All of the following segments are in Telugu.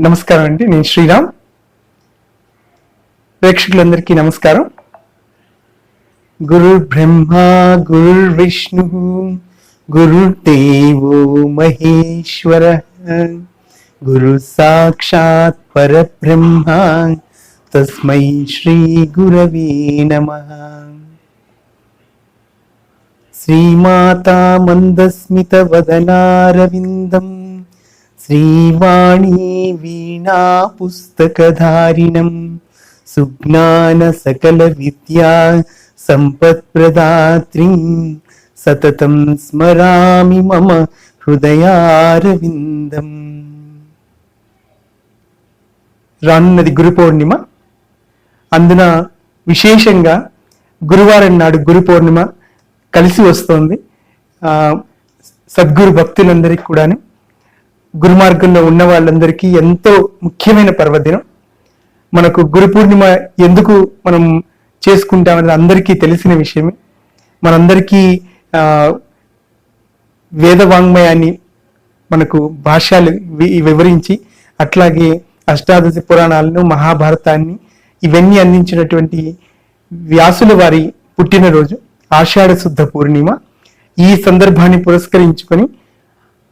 నమస్కారం అండి నేను శ్రీరామ్. ప్రేక్షకులందరికీ నమస్కారం. గురు బ్రహ్మ గురు విష్ణు గురు దేవో మహేశ్వర గురు సాక్షాత్ పరబ్రహ్మ తస్మై శ్రీ గురవే నమ. శ్రీమాతా మందస్మిత వదనారవిందం. శ్రీవాణీ వీణా పుస్తకధారిణం. సుజ్ఞాన సకల విద్యా సంపత్ప్రదాత్రీం. సతతం స్మరామి మమ హృదయారవిందం. రానున్నది గురు పౌర్ణిమ. అందున విశేషంగా గురువారం నాడు గురు పౌర్ణిమ కలిసి వస్తోంది. సద్గురు భక్తులందరికీ కూడాను. గురుమార్గంలో ఉన్న వాళ్ళందరికీ ఎంతో ముఖ్యమైన పర్వదినం. మనకు గురు పూర్ణిమ ఎందుకు మనం చేసుకుంటామని అందరికీ తెలిసిన విషయమే. మనందరికీ ఆ, వేద వాంగ్మయాన్ని మనకు భాష్యాలు వివరించి అట్లాగే అష్టాదశ పురాణాలను మహాభారతాన్ని ఇవన్నీ అందించినటువంటి వ్యాసుల వారి పుట్టినరోజు ఆషాఢ శుద్ధ పూర్ణిమ. ఈ సందర్భాన్ని పురస్కరించుకొని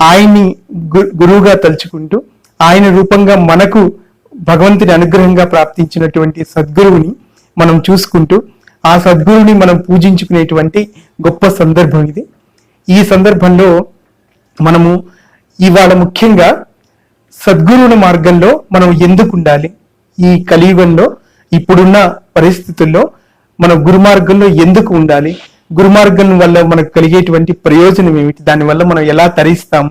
ఆయన్ని గు- గురువుగా తలుచుకుంటూ ఆయన రూపంగా మనకు భగవంతుని అనుగ్రహంగా ప్రాప్తించినటువంటి సద్గురువుని మనం చూసుకుంటూ ఆ సద్గురువుని మనం పూజించుకునేటువంటి గొప్ప సందర్భం ఇది. ఈ సందర్భంలో మనము ఇవాళ ముఖ్యంగా సద్గురువుల మార్గంలో మనం ఎందుకు ఉండాలి? ఈ కలియుగంలో ఇప్పుడున్న పరిస్థితుల్లో మన గురు మార్గంలో ఎందుకు ఉండాలి? గురుమార్గం వల్ల మనకు కలిగేటువంటి ప్రయోజనం ఏమిటి? దానివల్ల మనం ఎలా తరిస్తాం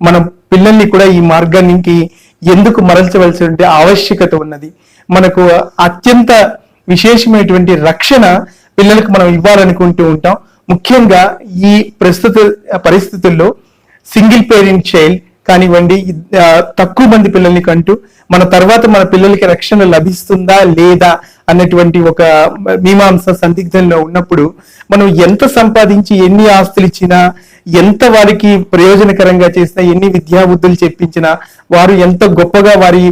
మన పిల్లల్ని కూడా ఈ మార్గానికి ఎందుకు మరల్చవలసినటువంటి ఆవశ్యకత ఉన్నది. మనకు అత్యంత విశేషమైనటువంటి రక్షణ పిల్లలకు మనం ఇవ్వాలనుకుంటూ ఉంటాం. ముఖ్యంగా ఈ ప్రస్తుత పరిస్థితుల్లో సింగిల్ పేరెంట్ చైల్డ్ కానివ్వండి తక్కువ మంది పిల్లల్ని కంటూ మన తర్వాత మన పిల్లలకి రక్షణ లభిస్తుందా లేదా అన్నటువంటి ఒక మీమాంస సందిగ్ధంలో ఉన్నప్పుడు మనం ఎంత సంపాదించి ఎన్ని ఆస్తులు ఇచ్చినా ఎంత వారికి ప్రయోజనకరంగా చేసినా ఎన్ని విద్యా బుద్ధులు చెప్పించినా వారు ఎంత గొప్పగా వారి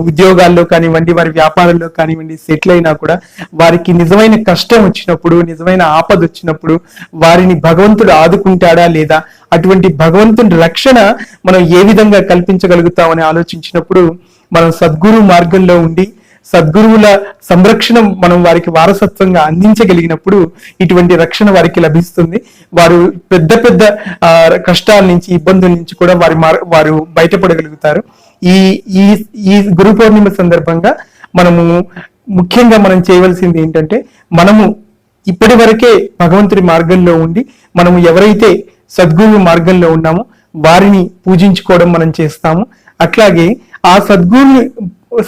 ఉద్యోగాల్లో కానివ్వండి వారి వ్యాపారంలో కానివ్వండి సెటిల్ అయినా కూడా వారికి నిజమైన కష్టం వచ్చినప్పుడు నిజమైన ఆపద వచ్చినప్పుడు వారిని భగవంతుడు ఆదుకుంటాడా లేదా అటువంటి భగవంతుని రక్షణ మనం ఏ విధంగా కల్పించగలుగుతామని ఆలోచించినప్పుడు మనం సద్గురు మార్గంలో ఉండి సద్గురువుల సంరక్షణ మనం వారికి వారసత్వంగా అందించగలిగినప్పుడు ఇటువంటి రక్షణ వారికి లభిస్తుంది. వారు పెద్ద పెద్ద కష్టాల నుంచి ఇబ్బందుల నుంచి కూడా వారి వారు బయటపడగలుగుతారు. ఈ ఈ ఈ గురు పౌర్ణిమ సందర్భంగా మనము ముఖ్యంగా మనం చేయవలసింది ఏంటంటే మనము ఇప్పటి వరకే భగవంతుడి మార్గంలో ఉండి మనము ఎవరైతే సద్గురు మార్గంలో ఉన్నామో వారిని పూజించుకోవడం మనం చేస్తాము. అట్లాగే ఆ సద్గురు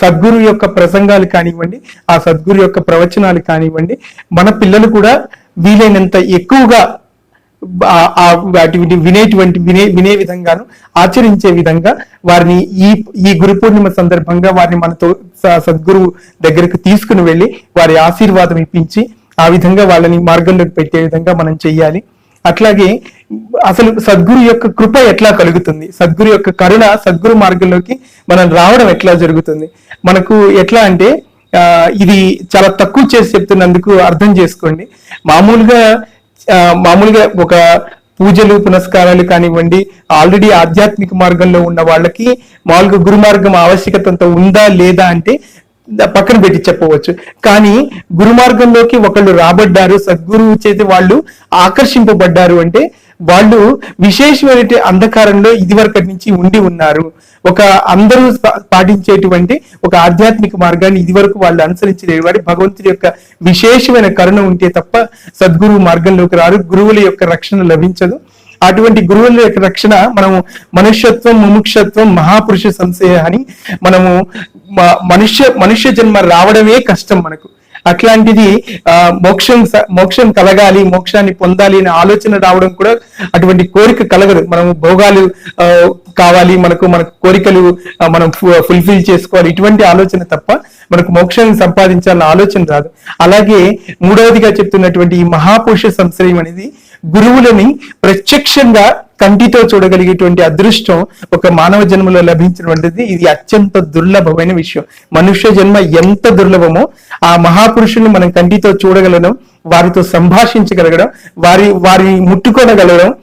సద్గురు యొక్క ప్రసంగాలు కానివ్వండి ఆ సద్గురు యొక్క ప్రవచనాలు కానివ్వండి మన పిల్లలు కూడా వీలైనంత ఎక్కువగా ఆ- వాటిని వినేటువంటి వినే వినే విధంగాను ఆచరించే విధంగా వారిని ఈ ఈ గురు పూర్ణిమ సందర్భంగా వారిని మనతో సద్గురువు దగ్గరకు తీసుకుని వెళ్ళి వారి ఆశీర్వాదం ఇప్పించి ఆ విధంగా వాళ్ళని మార్గంలోకి పెట్టే విధంగా మనం చెయ్యాలి. అట్లాగే అసలు సద్గురు యొక్క కృప ఎట్లా కలుగుతుంది? సద్గురు యొక్క కరుణ సద్గురు మార్గంలోకి మనం రావడం ఎట్లా జరుగుతుంది? మనకు ఎట్లా అంటే ఇది చాలా తక్కువ చేసి చెప్తున్నందుకు అర్థం చేసుకోండి. మామూలుగా మామూలుగా ఒక పూజలు పునస్కారాలు కానివ్వండి ఆల్రెడీ ఆధ్యాత్మిక మార్గంలో ఉన్న వాళ్ళకి మామూలుగా గురు మార్గం ఆవశ్యకత ఉందా లేదా అంటే పక్కన పెట్టి చెప్పవచ్చు. కానీ గురుమార్గంలోకి ఒకళ్ళు రాబడ్డారు సద్గురువు చేతి వాళ్ళు ఆకర్షింపబడ్డారు అంటే వాళ్ళు విశేషమైన అంధకారంలో ఇదివరకటి నుంచి ఉండి ఉన్నారు. ఒక అందరూ పాటించేటువంటి ఒక ఆధ్యాత్మిక మార్గాన్ని ఇదివరకు వాళ్ళు అనుసరించలేరు వారి భగవంతుడి యొక్క విశేషమైన కరుణ ఉంటే తప్ప సద్గురువు మార్గంలోకి రారు గురువుల యొక్క రక్షణ లభించదు. అటువంటి గురువుల యొక్క రక్షణ మనము మనుష్యత్వం ముముక్షత్వం మహాపురుష సంశయ అని మనము మనుష్య మనుష్య జన్మ రావడమే కష్టం మనకు. అట్లాంటిది ఆ, మోక్షం స- మోక్షం కలగాలి మోక్షాన్ని పొందాలి అనే ఆలోచన రావడం కూడా అటువంటి కోరిక కలగదు. మనం భోగాలు ఆ, కావాలి మనకు మనకు కోరికలు మనం ఫుల్ఫిల్ చేసుకోవాలి. ఇటువంటి ఆలోచన తప్ప మనకు మోక్షాన్ని సంపాదించాలన్న ఆలోచన రాదు. అలాగే మూడవదిగా చెప్తున్నటువంటి ఈ మహాపురుష సంశ్రయం అనేది గురువులని ప్రత్యక్షంగా కంటితో చూడగలిగేటువంటి అదృష్టం ఒక మానవ జన్మలో లభించినటువంటిది. ఇది అత్యంత దుర్లభమైన విషయం. మనుష్య జన్మ ఎంత దుర్లభమో ఆ మహాపురుషుల్ని మనం కంటితో చూడగలడం వారితో సంభాషించగలగడం వారి వారి ముట్టుకోనగలగడం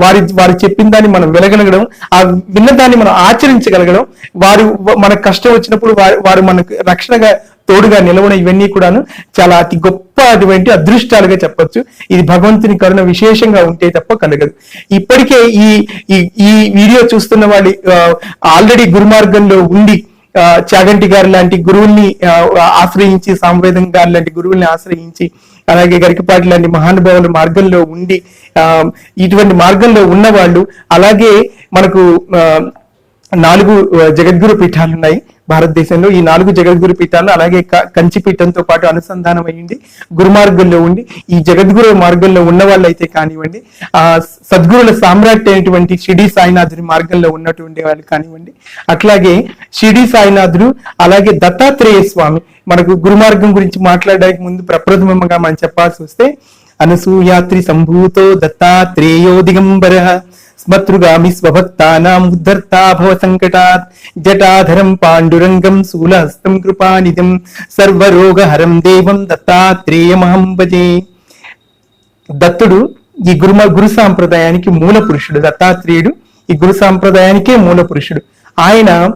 వారి వారు చెప్పిన దాన్ని మనం వినగలగడం ఆ విన్న దాన్ని మనం ఆచరించగలగడం వారు మనకు కష్టం వచ్చినప్పుడు వారు వారు మనకు రక్షణగా తోడుగా నిలవడం ఇవన్నీ కూడాను చాలా అతి గొప్ప అటువంటి అదృష్టాలుగా చెప్పొచ్చు. ఇది భగవంతుని కరుణ విశేషంగా ఉంటే తప్ప కలగదు ఇప్పటికే ఈ ఈ- వీడియో చూస్తున్న వాళ్ళు ఆల్రెడీ గురుమార్గంలో ఉండి చాగంటి గారు లాంటి గురువుల్ని ఆశ్రయించి సాంవేదం గారు లాంటి గురువుల్ని ఆశ్రయించి అలాగే గరికపాటి లాంటి మహానుభావుల మార్గంలో ఉండి ఆ, ఇటువంటి మార్గంలో ఉన్న వాళ్ళు అలాగే మనకు ఆ, నాలుగు జగద్గురు పీఠాలు ఉన్నాయి భారతదేశంలో ఈ నాలుగు జగద్గురు పీఠాలు అలాగే క- కంచి పీఠంతో పాటు అనుసంధానం అయ్యింది గురుమార్గంలో ఉండి ఈ జగద్గురు మార్గంలో ఉన్న వాళ్ళైతే కానివ్వండి ఆ సద్గురుల సామ్రాట్ అయినటువంటి షిడి సాయినాథుడి మార్గంలో ఉన్నటువంటి వాళ్ళు కానివ్వండి అట్లాగే షిడి సాయినాథుడు అలాగే దత్తాత్రేయ స్వామి మనకు గురుమార్గం గురించి మాట్లాడడానికి ముందు ప్రప్రథమంగా మనం చెప్పాల్సి వస్తే అనసూయాత్రి సంభూతో దత్తాత్రేయో దిగంబర స్మతృగామి స్వభక్తానాం ఉద్ధర్తా భవ సంకటాత్ జటాధరం పాండురంగం శూలహస్తం కృపానిధం సర్వరోగహరం దేవం దత్తాత్రేయమహం భజే దత్తుడు ఈ గురుమ గురు సాంప్రదాయానికి మూల పురుషుడు దత్తాత్రేయుడు ఈ గురు సాంప్రదాయానికే మూల పురుషుడు. ఆయన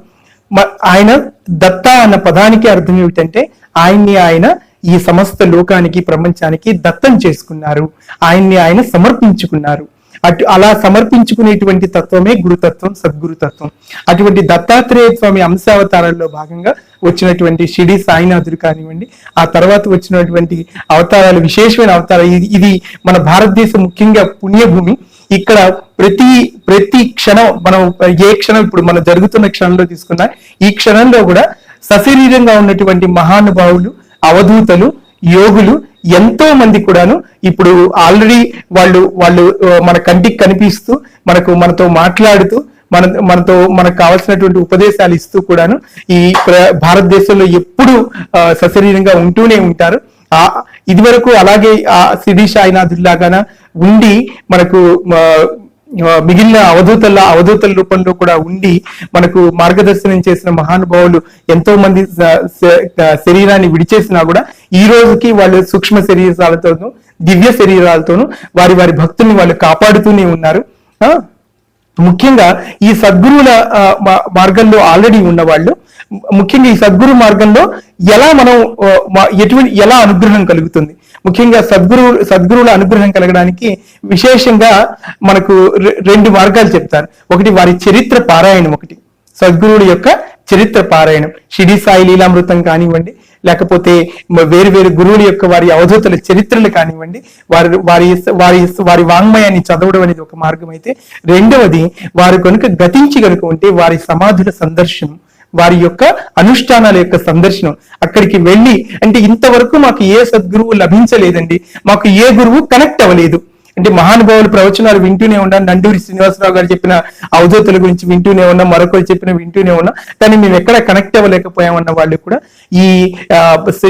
మ- ఆయన దత్త అన్న పదానికి అర్థం ఏమిటంటే ఆయన్ని ఆయన ఈ సమస్త లోకానికి ప్రపంచానికి దత్తం చేసుకున్నారు. ఆయన్ని ఆయన సమర్పించుకున్నారు. అటు అలా సమర్పించుకునేటువంటి తత్వమే గురుతత్వం సద్గురుతత్వం. అటువంటి దత్తాత్రేయ స్వామి అంశావతారాల్లో భాగంగా వచ్చినటువంటి షిడి సాయినాథుడు కానివ్వండి ఆ తర్వాత వచ్చినటువంటి అవతారాలు విశేషమైన అవతారాలు ఇది ఇది మన భారతదేశం ముఖ్యంగా పుణ్యభూమి. ఇక్కడ ప్రతి ప్రతి క్షణం మనం ఏ క్షణం ఇప్పుడు మనం జరుగుతున్న క్షణంలో తీసుకున్నా ఈ క్షణంలో కూడా సశరీరంగా ఉన్నటువంటి మహానుభావులు అవధూతలు యోగులు ఎంతో మంది కూడాను ఇప్పుడు ఆల్రెడీ వాళ్ళు వాళ్ళు మన కంటికి కనిపిస్తూ మనకు మనతో మాట్లాడుతూ మన మనతో మనకు కావాల్సినటువంటి ఉపదేశాలు ఇస్తూ కూడాను ఈ ప్ర- భారతదేశంలో ఎప్పుడు ఆ, సశరీరంగా ఉంటూనే ఉంటారు. ఆ ఇది వరకు అలాగే ఆ సిడి సాయినాథుల్లాగాన ఉండి మనకు మిగిలిన అవధూతల అవధూతల రూపంలో కూడా ఉండి మనకు మార్గదర్శనం చేసిన మహానుభావులు ఎంతో మంది శరీరాన్ని విడిచేసినా కూడా ఈ రోజుకి వాళ్ళు సూక్ష్మ శరీరాలతోనూ దివ్య శరీరాలతోనూ వారి వారి భక్తుల్ని వాళ్ళు కాపాడుతూనే ఉన్నారు. ఆ, ముఖ్యంగా ఈ సద్గురువుల మార్గంలో ఆల్రెడీ ఉన్నవాళ్ళు ముఖ్యంగా ఈ సద్గురు మార్గంలో ఎలా మనం ఎటువంటి ఎలా అనుగ్రహం కలుగుతుంది. ముఖ్యంగా సద్గురు సద్గురువుల అనుగ్రహం కలగడానికి విశేషంగా మనకు రె- రెండు మార్గాలు చెప్తారు. ఒకటి వారి చరిత్ర పారాయణం ఒకటి. సద్గురువుల యొక్క చరిత్ర పారాయణం. షిడి సాయి లీలామృతం కానివ్వండి లేకపోతే వేరు వేరు గురువుల యొక్క వారి అవధూతల చరిత్రలు కానివ్వండి వారి వారి వారి వారి వాంగ్మయాన్ని చదవడం అనేది ఒక మార్గం అయితే. రెండవది వారు కనుక గతించి కనుక ఉంటే వారి సమాధుల సందర్శనం వారి యొక్క అనుష్ఠానాల యొక్క సందర్శనం అక్కడికి వెళ్ళి అంటే ఇంతవరకు మాకు ఏ సద్గురువు లభించలేదండి. మాకు ఏ గురువు కనెక్ట్ అవ్వలేదు. అంటే మహానుభావులు ప్రవచనాలు వింటూనే ఉన్నాం నండూరి శ్రీనివాసరావు గారు చెప్పిన అవధూతుల గురించి వింటూనే ఉన్నాం మరొకరు చెప్పిన వింటూనే ఉన్నాం కానీ మేము ఎక్కడ కనెక్ట్ అవ్వలేకపోయామన్న వాళ్ళు కూడా ఈ ఆ,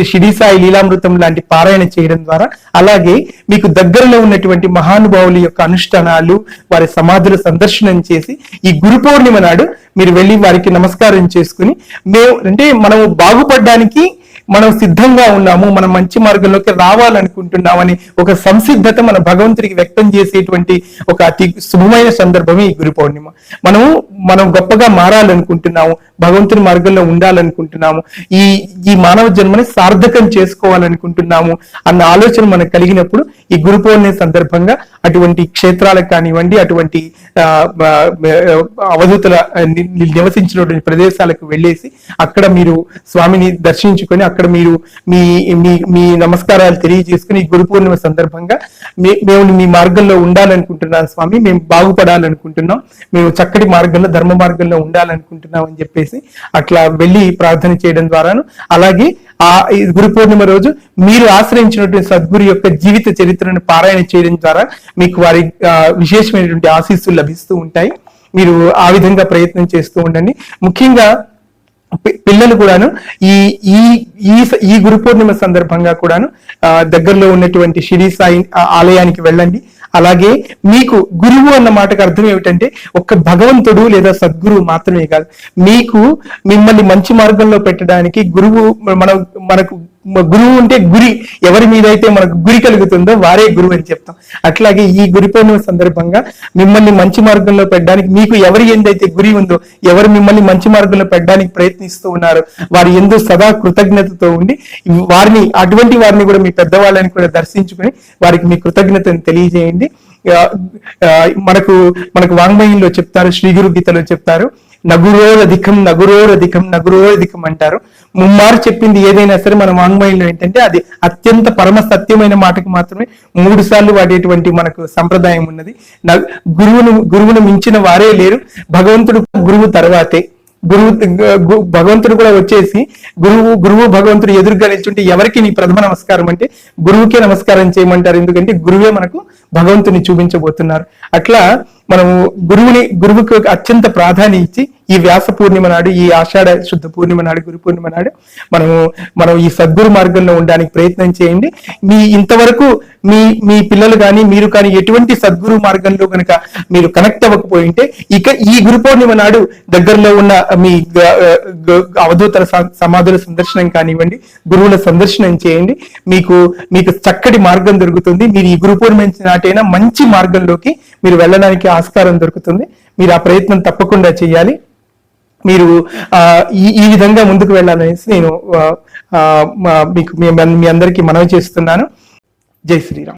షిడి సాయి లీలామృతం లాంటి పారాయణ చేయడం ద్వారా అలాగే మీకు దగ్గరలో ఉన్నటువంటి మహానుభావుల యొక్క అనుష్ఠానాలు వారి సమాధుల సందర్శనం చేసి ఈ గురు పౌర్ణిమ నాడు మీరు వెళ్ళి వారికి నమస్కారం చేసుకుని మేము అంటే మనము బాగుపడడానికి మనం సిద్ధంగా ఉన్నాము మనం మంచి మార్గంలోకి రావాలనుకుంటున్నామని ఒక సంసిద్ధత మన భగవంతుడికి వ్యక్తం చేసేటువంటి ఒక అతి శుభమైన సందర్భమే ఈ గురు పౌర్ణిమ. మనము మనం గొప్పగా మారాలనుకుంటున్నాము భగవంతుని మార్గంలో ఉండాలనుకుంటున్నాము ఈ ఈ మానవ జన్మని సార్థకం చేసుకోవాలనుకుంటున్నాము అన్న ఆలోచన మనకు కలిగినప్పుడు ఈ గురు పౌర్ణమి సందర్భంగా అటువంటి క్షేత్రాలకు కానివ్వండి అటువంటి అవధూతుల నివసించినటువంటి ప్రదేశాలకు వెళ్ళేసి అక్కడ మీరు స్వామిని దర్శించుకొని అక్కడ మీరు మీ మీ మీ నమస్కారాలు తెలియజేసుకుని ఈ గురు పౌర్ణమి సందర్భంగా మేము మీ మార్గంలో ఉండాలనుకుంటున్నాం స్వామి మేము బాగుపడాలనుకుంటున్నాం. మేము చక్కటి మార్గంలో ధర్మ మార్గంలో ఉండాలనుకుంటున్నాం అని చెప్పేసి అట్లా వెళ్ళి ప్రార్థన చేయడం ద్వారాను. అలాగే ఆ గురు పూర్ణిమ రోజు మీరు ఆశ్రయించినటువంటి సద్గురు యొక్క జీవిత చరిత్రను పారాయణ చేయడం ద్వారా మీకు వారి ఆ, విశేషమైనటువంటి ఆశీస్సులు లభిస్తూ ఉంటాయి. మీరు ఆ విధంగా ప్రయత్నం చేస్తూ ఉండండి. ముఖ్యంగా పిల్లలు కూడాను ఈ ఈ ఈ స- ఈ గురు పూర్ణిమ సందర్భంగా కూడాను ఆ, దగ్గరలో ఉన్నటువంటి షిరిడి సాయి ఆ, ఆలయానికి వెళ్ళండి. అలాగే మీకు గురువు అన్న మాటకు అర్థం ఏమిటంటే ఒక్క భగవంతుడు లేదా సద్గురువు మాత్రమే కాదు. మీకు మిమ్మల్ని మంచి మార్గంలో పెట్టడానికి గురువు మన మనకు గురువు ఉంటే గురి. ఎవరి మీద అయితే మనకు గురి కలుగుతుందో వారే గురువు అని చెప్తాం. అట్లాగే ఈ గురి పౌర్ణమి సందర్భంగా మిమ్మల్ని మంచి మార్గంలో పెట్టడానికి మీకు ఎవరి ఎందైతే గురి ఉందో ఎవరు మిమ్మల్ని మంచి మార్గంలో పెట్టడానికి ప్రయత్నిస్తూ ఉన్నారో వారి ఎందు సదా కృతజ్ఞతతో ఉండి వారిని అటువంటి వారిని కూడా మీ పెద్దవాళ్ళని కూడా దర్శించుకొని వారికి మీ కృతజ్ఞతను తెలియజేయండి. మనకు మనకు వాంగ్మయంలో చెప్తారు శ్రీ గురు గీతలో చెప్తారు. నగురోరధికం నగురోరధికం నగురోరధికం అంటారు. ముమ్మారు చెప్పింది ఏదైనా సరే మన వాంగ్మయంలో ఏంటంటే అది అత్యంత పరమ సత్యమైన మాటకు మాత్రమే మూడు సార్లు వాడేటువంటి మనకు సంప్రదాయం ఉన్నది. న- గురువును గురువును మించిన వారే లేరు. భగవంతుడు గురువు తర్వాతే. గురువు గు- భగవంతుడు కూడా వచ్చేసి గురువు గురువు భగవంతుడు ఎదురుగా నిల్చుంటే ఎవరికి నీ ప్రథమ నమస్కారం అంటే గురువుకే నమస్కారం చేయమంటారు. ఎందుకంటే గురువే మనకు భగవంతుని చూపించబోతున్నారు. అట్లా మనము గురువుని గురువుకు అత్యంత ప్రాధాన్యం ఇచ్చి ఈ వ్యాస పూర్ణిమ నాడు ఈ ఆషాఢ శుద్ధ పూర్ణిమ నాడు గురు పూర్ణిమ నాడు మనము మనం ఈ సద్గురు మార్గంలో ఉండడానికి ప్రయత్నం చేయండి. మీ ఇంతవరకు మీ మీ పిల్లలు కానీ మీరు కానీ ఎటువంటి సద్గురు మార్గంలో కనుక మీరు కనెక్ట్ అవ్వకపోయి ఉంటే ఇక ఈ గురు పౌర్ణిమ నాడు దగ్గరలో ఉన్న మీ అవధూతల సమాధుల సందర్శనం కానివ్వండి గురువుల సందర్శనం చేయండి. మీకు మీకు చక్కటి మార్గం దొరుకుతుంది. మీరు ఈ గురు పూర్ణిమ నాటైనా మంచి మార్గంలోకి మీరు వెళ్ళడానికి ఆస్కారం దొరుకుతుంది. మీరు ఆ ప్రయత్నం తప్పకుండా చేయాలి. మీరు ఆ, ఈ ఈ విధంగా ముందుకు వెళ్ళాలనేసి నేను ఆ, ఆ, మీకు మీ అందరికీ మనవి చేస్తున్నాను. జై శ్రీరామ్.